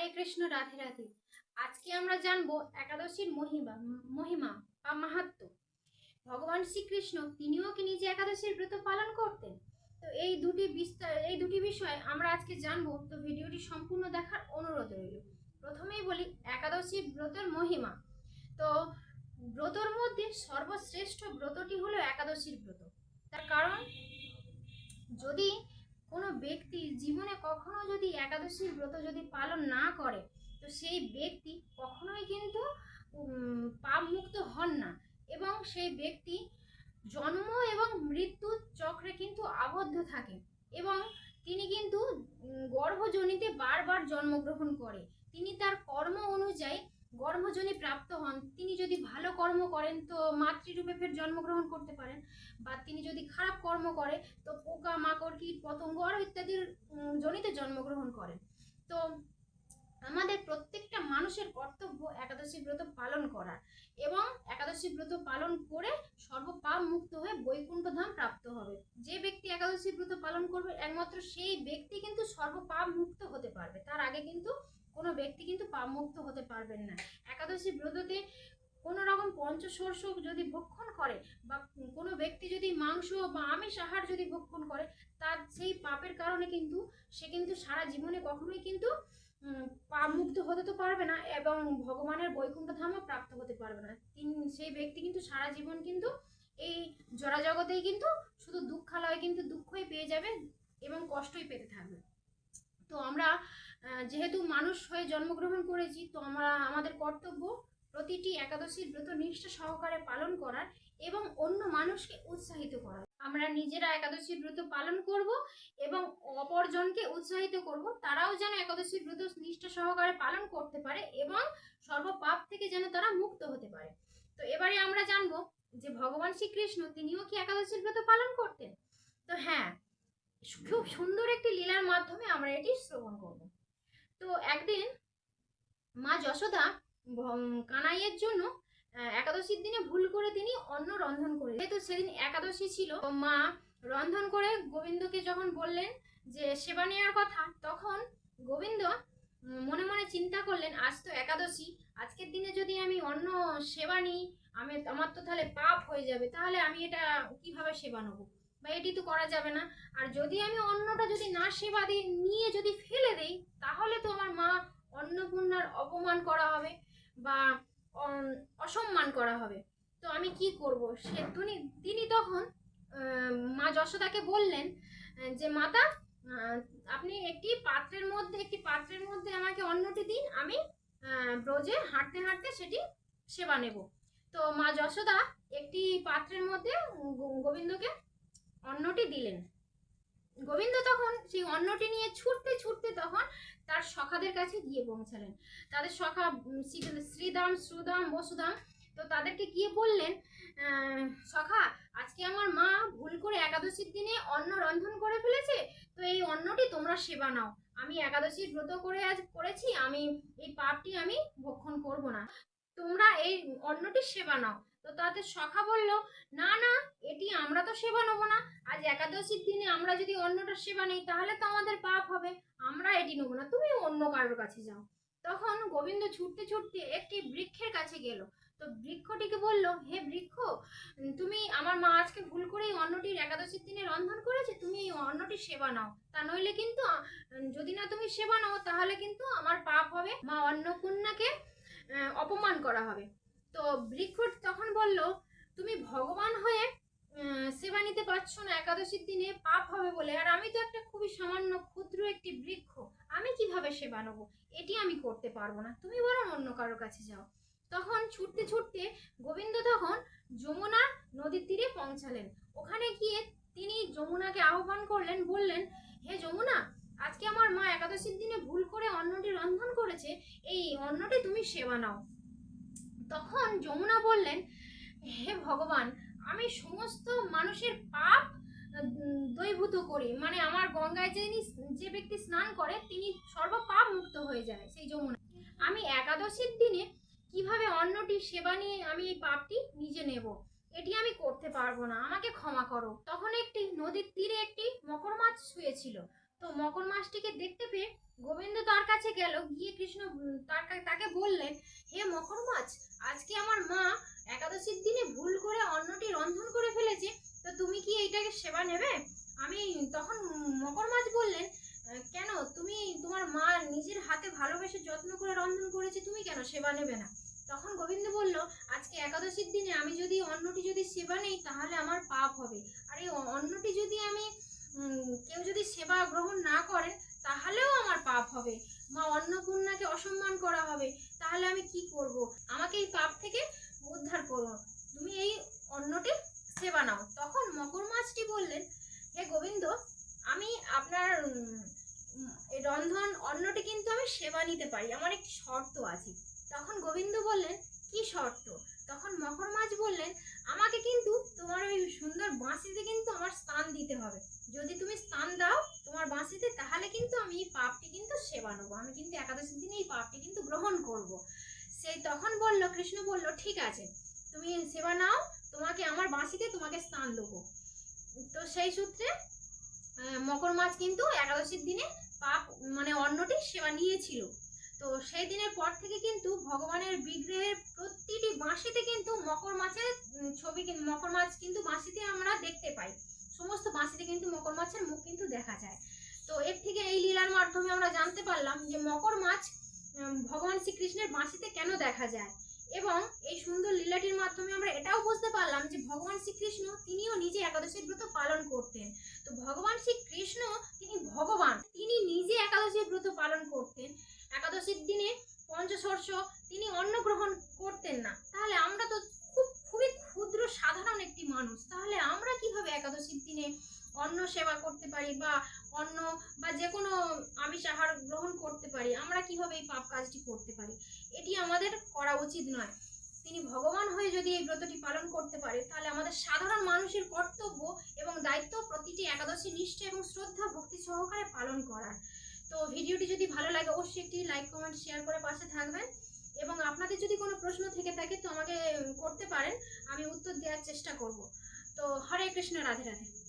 হরে কৃষ্ণ, রাধে রাধে। আজকে আমরা জানব একাদশীর মহিমা মহিমা বা মাহাত্ম ভগবান শ্রীকৃষ্ণ তিনিও কি নিজে একাদশীর ব্রত পালন করতেন? তো এই দুটি বিস্তার, এই দুটি বিষয় আমরা আজকে জানব, তো ভিডিওটি সম্পূর্ণ দেখার অনুরোধ রইল। প্রথমেই বলি একাদশী ব্রতের মহিমা। তো ব্রতর মধ্যে সর্বশ্রেষ্ঠ ব্রতটি হলো একাদশীর ব্রত। তার কারণ, যদি কোনো ব্যক্তি জীবনে কখনো একাদশীর ব্রত যদি পালন না করে, তো সেই ব্যক্তি কখনোই কিন্তু পাপ মুক্ত হন না। এবং সেই ব্যক্তি জন্ম এবং মৃত্যু চক্রে কিন্তু আবদ্ধ থাকে। এবং তিনি কিন্তু গর্ভজনিতে বারবার জন্মগ্রহণ করে। তিনি তার কর্ম অনুযায়ী গর্ভজনী প্রাপ্ত হন, তিনি যদি ভালো কর্ম করেন তো মাতৃরূপে ফের জন্মগ্রহণ করতে পারেন। বা তিনি যদি খারাপ কর্ম করে তো পোকা, মাকড়, কীট, পতঙ্গ আরও ইত্যাদির জনিতে জন্মগ্রহণ করেন। তো আমাদের প্রত্যেকটা মানুষের কর্তব্য একাদশী ব্রত পালন করার এবং একাদশী ব্রত পালন করে সর্বপাপ মুক্ত হয়ে বৈকুণ্ঠ ধাম প্রাপ্ত হবে। যে ব্যক্তি একাদশী ব্রত পালন করবে, একমাত্র সেই ব্যক্তি কিন্তু সর্বপাপ মুক্ত হতে পারবে। তার আগে কিন্তু কোনো ব্যক্তি কিন্তু পাপ মুক্ত হতে পারবেন না। একাদশী ব্রততে কোনো রকম পঞ্চশস্য যদি ভক্ষণ করে বা কোনো ব্যক্তি যদি মাংস বা আমিষ আহার যদি ভক্ষণ করে তার সেই পাপের কারণে কিন্তু সে কিন্তু সারা জীবনে কখনোই কিন্তু উম, পাপ মুক্ত হতে তো পারবে না এবং ভগবানের বৈকুণ্ঠ ধামও প্রাপ্ত হতে পারবে না। সেই ব্যক্তি কিন্তু সারা জীবন কিন্তু এই জরা জগতেই কিন্তু শুধু দুঃখালয় কিন্তু দুঃখই পেয়ে যাবে এবং কষ্টই পেতে থাকবে। তো আমরা যেহেতু মানুষ হয়ে জন্মগ্রহণ করেছি, তো আমরা, আমাদের কর্তব্য প্রতিটি একাদশীর ব্রত নিষ্ঠা সহকারে পালন করার এবং অন্য মানুষকে উৎসাহিত করার। আমরা নিজেরা একাদশীর ব্রত পালন করব এবং অপরজনকে উৎসাহিত করব। তারাও যেন একাদশীর ব্রত নিষ্ঠা সহকারে পালন করতে পারে এবং সর্বপাপ থেকে যেন তারা মুক্ত হতে পারে। তো এবারে আমরা জানব যে ভগবান শ্রীকৃষ্ণ তিনিও কি একাদশীর ব্রত পালন করতেন? তো হ্যাঁ খুব সুন্দর একটি লীলার মাধ্যমে আমরা এটি শ্রবণ করব। তো একদিন মা যশোদা কানাইয়ের জন্য একাদশীর দিনে ভুল করে তিনি অন্ন রন্ধন করে যেহেতু সেদিন একাদশী ছিল মা রন্ধন করে গোবিন্দকে যখন বললেন যে, সেবা নেওয়ার কথা, তখন গোবিন্দ মনে মনে চিন্তা করলেন, আজ তো একাদশী, আজকের দিনে যদি আমি অন্য সেবা নিই, আমি, আমার তো তাহলে পাপ হয়ে যাবে, তাহলে আমি এটা কীভাবে সেবা নেব? বা এটি তো করা যাবে না। আর যদি আমি অন্নটা যদি না সেবা দিই, নিয়ে যদি ফেলে দেই, তাহলে তো আমার মা অন্নপূর্ণার অপমান করা হবে বা অসম্মান করা হবে। তো আমি কি করব? সে তিনি তিনি তখন মা যশোদাকে বললেন যে, মাতা আপনি একটি পাত্রের মধ্যে, একটি পাত্রের মধ্যে আমাকে অন্নটি দিন। আমি ব্রজে হাঁটতে হাঁটতে সেটি সেবা নেব। তো মা যশোদা একটি পাত্রের মধ্যে গোবিন্দকে অন্নটি দিলেন। গোবিন্দ তখন সেই অন্নটি নিয়ে ছুটতে ছুটতে তখন তার সখাদের কাছে গিয়ে পৌঁছালেন। তাদের সখা শ্রী- শ্রীদাম শ্রুদাম বসুদাম, তো তাদেরকে গিয়ে বললেন সখা, আজকে আমার মা ভুল করে একাদশীর দিনে অন্ন রন্ধন করে ফেলেছে, তো এই অন্নটি তোমরা সেবা নাও। আমি একাদশীর ব্রত করে আজ করেছি, আমি এই পাপটি আমি ভক্ষণ করব না। তোমরা এই অন্নটি সেবা নাও। তো তাদের সখা বলল, না না, এটি আমরা তো সেবা নেব না। আজ একাদশীর দিনে আমরা যদি অন্নটা সেবা নেই, তাহলে তো আমাদের পাপ হবে। আমরা এটি নেব না, তুমি অন্য কারোর কাছে যাও। তখন গোবিন্দ ছুটতে ছুটতে একটি বৃক্ষের কাছে গেল। তো বৃক্ষটিকে বলল, হে বৃক্ষ, তুমি আমার মা আজকে ভুল করে এই অন্নটির একাদশীর দিনে রন্ধন করেছে, তুমি এই অন্নটির সেবা নাও। তা নইলে কিন্তু, যদি না তুমি সেবা নাও, তাহলে কিন্তু আমার পাপ হবে। মা অন্নপূর্ণাকে অপমান করা হবে। তো বৃক্ষ তখন বলল, তুমি ভগবান হয়ে সেবা নিতে পারছ না, একাদশীর দিনে পাপ হবে বলে। আর আমি তো একটা খুবই সামান্য ক্ষুদ্র একটি বৃক্ষ, আমি কীভাবে সেবা নেব? এটি আমি করতে পারব না। তুমি বরং অন্য কারোর কাছে যাও। তখন ছুটতে ছুটতে গোবিন্দ তখন যমুনা নদীর তীরে পৌঁছালেন। ওখানে গিয়ে তিনি যমুনাকে আহ্বান করলেন, বললেন, হে যমুনা, আজকে আমার মা একাদশীর দিনে ভুল করে অন্নটি রন্ধন করেছে। এই অন্নটি তুমি সেবা নাও। তখন যমুনা বললেন, হে ভগবান, আমি সমস্ত মানুষের পাপ দৈভূত করি। মানে আমার গঙ্গায় যিনি যে ব্যক্তি স্নান করে, তিনি সর্বপাপ মুক্ত হয়ে যায় সেই যমুনা। আমি একাদশীর দিনে কীভাবে অন্যটি সেবা নিয়ে আমি এই পাপটি নিজে নেব, এটি আমি করতে পারব না। আমাকে ক্ষমা করো। তখন একটি নদীর তীরে একটি মকর মাছ শুয়েছিল। তো মকর মাছটিকে দেখতে পেয়ে গোবিন্দ তার কাছে গেল, গিয়ে কৃষ্ণ তার তাকে বললেন, হে মকর মাছ, আজকে আমার মা একাদশীর দিনে ভুল করে অন্নটি রন্ধন করে ফেলেছে, তো তুমি কি এইটাকে সেবা নেবে? আমি তখন মকর মাছ বললেন কেন? তুমি তোমার মা নিজের হাতে ভালোবেসে যত্ন করে রন্ধন করেছে, তুমি কেন সেবা নেবে না? তখন গোবিন্দ বলল, আজকে একাদশীর দিনে আমি যদি অন্নটি যদি সেবা নেই, তাহলে আমার পাপ হবে। আর এই অন্নটি যদি আমি উম, কেউ যদি সেবা গ্রহণ না করে, তাহলেও আমার পাপ হবে। মা অন্নপূর্ণাকে অসম্মান করা হবে, তাহলে আমি কি করব? আমাকে এই পাপ থেকে উদ্ধার করো। তুমি এই অন্নটি সেবা নাও। তখন মকর মাছটি বললেন, হে গোবিন্দ, আমি আপনার রন্ধন অন্নটি কিন্তু আমি সেবা নিতে পারি। আমার একটি শর্ত আছে। তখন গোবিন্দ বললেন, কি শর্ত? তখন মকর মাছ বললেন, আমাকে কিন্তু তোমার ওই সুন্দর বাঁশিতে কিন্তু আমার স্থান দিতে হবে। যদি তুমি স্থান দাও তোমার বাঁশিতে তাহলে কিন্তু আমি এই পাপটি কিন্তু সেবা নেব। আমি কিন্তু একাদশীর দিনে এই পাপটি কিন্তু গ্রহণ করব। সেই তখন বলল, কৃষ্ণ বলল, ঠিক আছে, তুমি সেবা নাও, তোমাকে আমার বাঁশিতে তোমাকে স্থান দেবো। তো সেই সূত্রে মকর মাছ কিন্তু একাদশীর দিনে পাপ মানে অন্নটি সেবা নিয়েছিল। তো সেই দিনের পর থেকে কিন্তু ভগবানের বিগ্রহের প্রতিটি বাঁশিতে কিন্তু মকর মাছের ছবি মকর মাছ কিন্তু বাঁশিতে আমরা দেখতে পাই। সমস্ত বাঁশিতে কিন্তু মকর মাছের মুখ কিন্তু দেখা যায়। তো এর থেকে এই লীলার মাধ্যমে আমরা জানতে পারলাম যে মকর মাছ ভগবান শ্রীকৃষ্ণের বাঁশিতে কেন দেখা যায়? এবং এই সুন্দর লীলাটির মাধ্যমে আমরা এটাও বুঝতে পারলাম যে ভগবান শ্রীকৃষ্ণ তিনিও নিজে একাদশীর ব্রত পালন করতেন। তো ভগবান শ্রীকৃষ্ণ তিনি ভগবান, তিনি নিজে একাদশীর ব্রত পালন করতেন। একাদশীর দিনে পঞ্চশর্ষ তিনি অন্ন গ্রহণ করতেন না তাহলে আমরা তো খুব খুবই ক্ষুদ্র সাধারণ একটি মানুষ তাহলে আমরা কীভাবে একাদশীর দিনে অন্ন সেবা করতে পারি বা অন্ন বা যে কোনো আমিষ আহার গ্রহণ করতে পারি, আমরা কীভাবে এই পাপ কাজটি করতে পারি? এটি আমাদের করা উচিত নয়। তিনি ভগবান হয়ে যদি এই ব্রতটি পালন করতে পারে, তাহলে আমাদের সাধারণ মানুষের কর্তব্য এবং দায়িত্ব প্রতিটি একাদশী নিষ্ঠা এবং শ্রদ্ধা, ভক্তি সহকারে পালন করার। তো ভিডিওটি যদি ভালো লাগে, অবশ্যই একটি লাইক, কমেন্ট, শেয়ার করে পাশে থাকবেন। এবং আপনাদের যদি কোনো প্রশ্ন থেকে থাকে, তো আমাকে করতে পারেন, আমি উত্তর দেওয়ার চেষ্টা করব। তো হরে কৃষ্ণ, রাধে রাধে।